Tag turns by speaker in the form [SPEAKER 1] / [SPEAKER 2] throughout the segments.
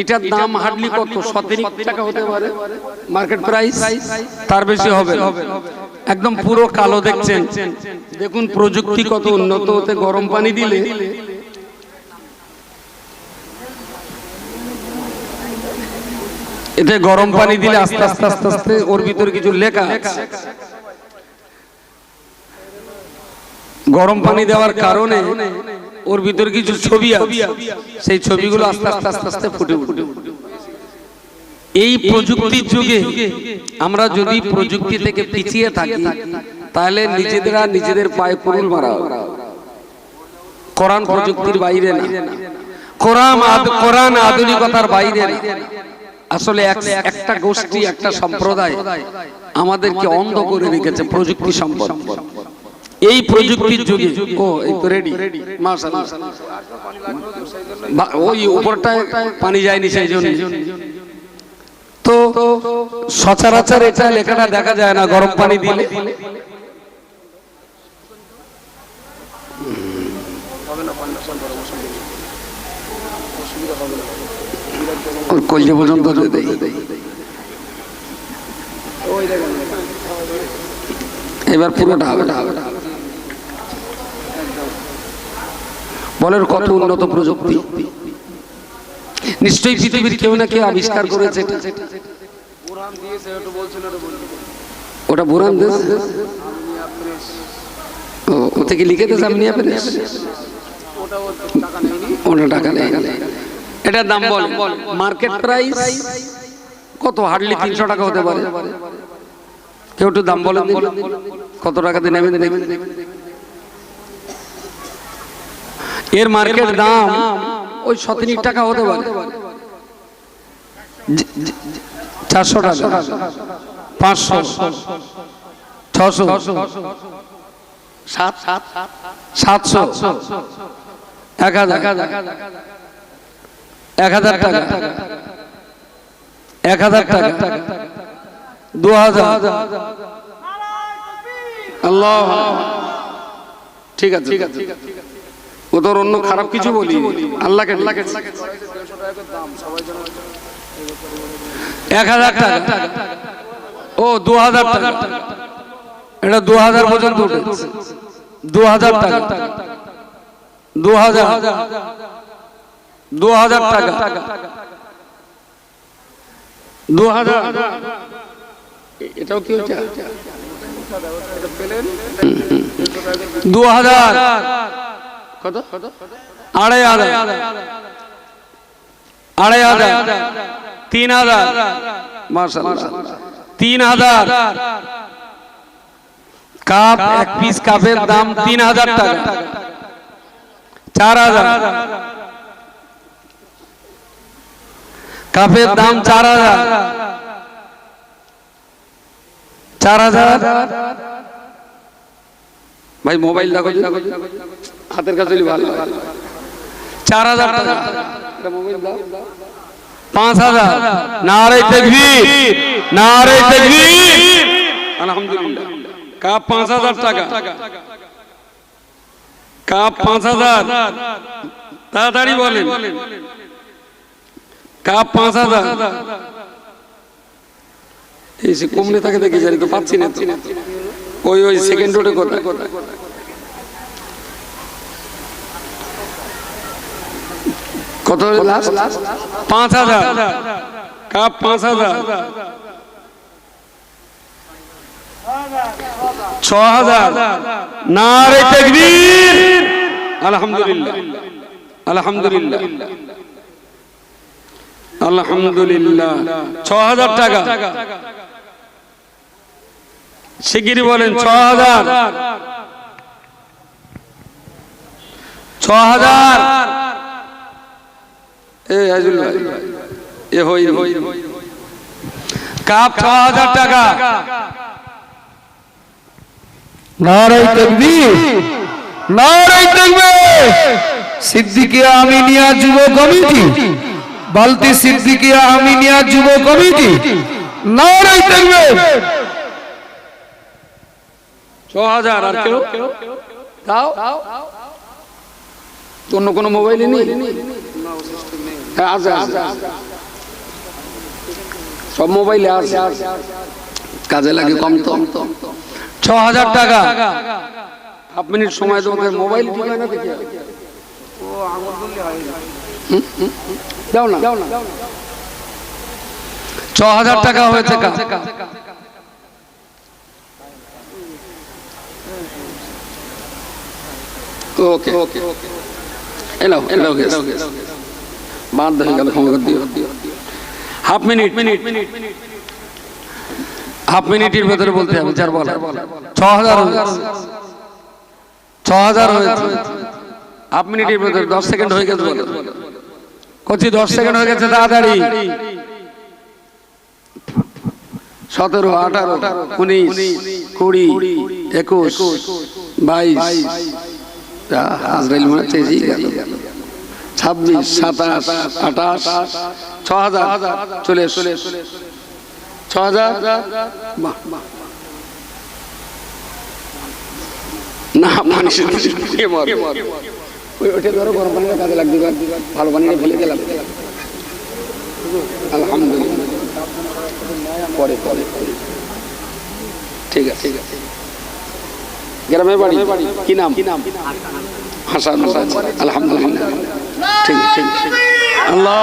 [SPEAKER 1] এটার দাম হার্ডলি কত? সতেরো টাকা হতে পারে। মার্কেট প্রাইস তার বেশি হবে। একদম পুরো কালো দেখছেন। দেখুন প্রযুক্তি কত উন্নত হতে গরম পানি দিলে। এতে গরম পানি দিলে আস্তে আস্তে আস্তে আস্তে ওর ভিতরে কিছু লেখা গরম পানি দেওয়ার কারণে ওর ভিতরে কিছু ছবি সেই ছবিগুলো আস্তে আস্তে আস্তে আস্তে ফুটে উঠবে। এই প্রযুক্তির যুগে আমরা যদি প্রযুক্তি থেকে পিছিয়ে থাকি, তাহলে নিজেদেরা নিজেদের পায়ে পুরুল মারা। কোরআন প্রযুক্তির বাইরে না। কোরআন কোরআন আধুনিকতার বাইরে না। আসলে একটা গোষ্ঠী, একটা সম্প্রদায় আমাদেরকে অন্ধ করে রেখেছে প্রযুক্তি সম্পর্কে এই প্রযুক্তির যুগে। ও এই তো রেডি ওই উপরটায় পানি যায়নি সেই জন্য। তো সচরাচর এটা লেখাটা দেখা যায় না গরম পানি দিলে। কলজে পর্যন্ত। এবার পুরোটা হবে। বলেন কত উন্নত প্রযুক্তি। নিশ্চয়ই পৃথিবীর কেউ না কেউ আবিষ্কার করেছে ওটা বুরান ও থেকে লিখে দেশ ওটা টাকা নেই। এটার দাম বল, মার্কেট প্রাইস কত? হার্ডলি তিনশো টাকা হতে পারে। কেউ একটু দাম বলেন। কত টাকাতে নেবেন নেবেন এর মার্কেট দাম ওই সতেরো টাকা হতে পারে। চারশো টাকা। পাঁচশো। ছশো। সাত। সাতশো। এক হাজার। এক হাজার। টাকা। এক হাজার টাকা। দু হাজার। আল্লাহ ঠিক আছে ঠিক আছে। ও তোর অন্য খারাপ কিছু বলি? আল্লাহকে আল্লাহকে এক হাজার টাকা। ও দু হাজার টাকা। এটা দু হাজার পর্যন্ত উঠেছে। দু হাজার টাকা। দু হাজার। দু হাজার টাকা। দু হাজার। এটাও কি হচ্ছে দু হাজার। কত আড়াই হাজার আড়াই হাজার তিন হাজার মাশাআল্লাহ তিন হাজার কাপ এক পিস কাপের দাম তিন হাজার টাকা। চার হাজার। কাপের দাম চার হাজার। চার হাজার। ভাই মোবাইল দেখো হাতের কাছে ভালো চার হাজার। পাঁচ হাজার। নারে তকবীর নারে তকবীর আলহামদুলিল্লাহ। কাপ পাঁচ হাজার টাকা। কাপ পাঁচ হাজার। তাড়াতাড়ি বলেন। কাপ পাঁচ হাজার। এই সে কমলে থাকে দেখি জানি তো পাচ্ছি না। ওই ওই সেকেন্ড রোডে কোথায়? কত পাঁচ হাজার। কাপ পাঁচ হাজার। ছ হাজার। নারে তকবীর। আলহামদুলিল্লাহ। আলহামদুলিল্লাহ। আলহামদুলিল্লাহ। ছ হাজার টাকা। শিগগিরি বলেন ছ হাজার ছ হাজার এ আজুল ভাই এ হই হই। কাপ ছ হাজার টাকা।
[SPEAKER 2] নারাই তকবীর নারাই তকবীর। সিদ্দিকিয়া আমিনিয়া যুব কমিটি বালতি সিদ্দিকিয়া আমিনিয়া যুব কমিটি নারাই তকবীর।
[SPEAKER 1] ছ হাজার আর কেউ? দাও অন্য কোনো মোবাইলে নেই? হ্যাঁ আছে আছে সব মোবাইলে আছে। কাজে লাগে কম তো। ছ হাজার টাকা। হাফ মিনিট সময় দেবো মোবাইল ঠিক হয় হুম, হুম, হুম। না। দাও না। ছ হাজার টাকা হয়েছে okay okay. Allow allow allow বাদ করে দিও। হাফ মিনিট মিনিট হাফ মিনিটের ভেতরে বলতে হবে, যার ছ হাজার ছ হাজার হাফ মিনিটের ভেতরে দশ সেকেন্ড হয়ে গেছে কচি, দশ সেকেন্ড হয়ে গেছে, তাড়াতাড়ি। সতেরো, আঠারো, উনিশ, কুড়ি, একুশ, বাইশ হাজরাইল মনে হচ্ছে গেল ছাব্বিশ, সাতাশ, আঠাশ ছ হাজার চলে চলে ছ হাজার। না শুকিয়ে মরে। ওই ওটা ধরো, গরম কাজে লাগবে ভালো পানিটা ফেলে দিলাম আলহামদুলিল্লাহ পরে পরে। ঠিক আছে ঠিক আছে গ্রামে বাড়ি? কি নাম? কি নাম? হাসান হাসান আলহামদুলিল্লাহ। ঠিক ঠিক আল্লাহ।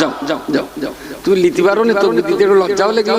[SPEAKER 1] যাও যাও যাও যাও। তুমি লিতে পারো না তোকে দিতে একটু লজ্জাও লেগে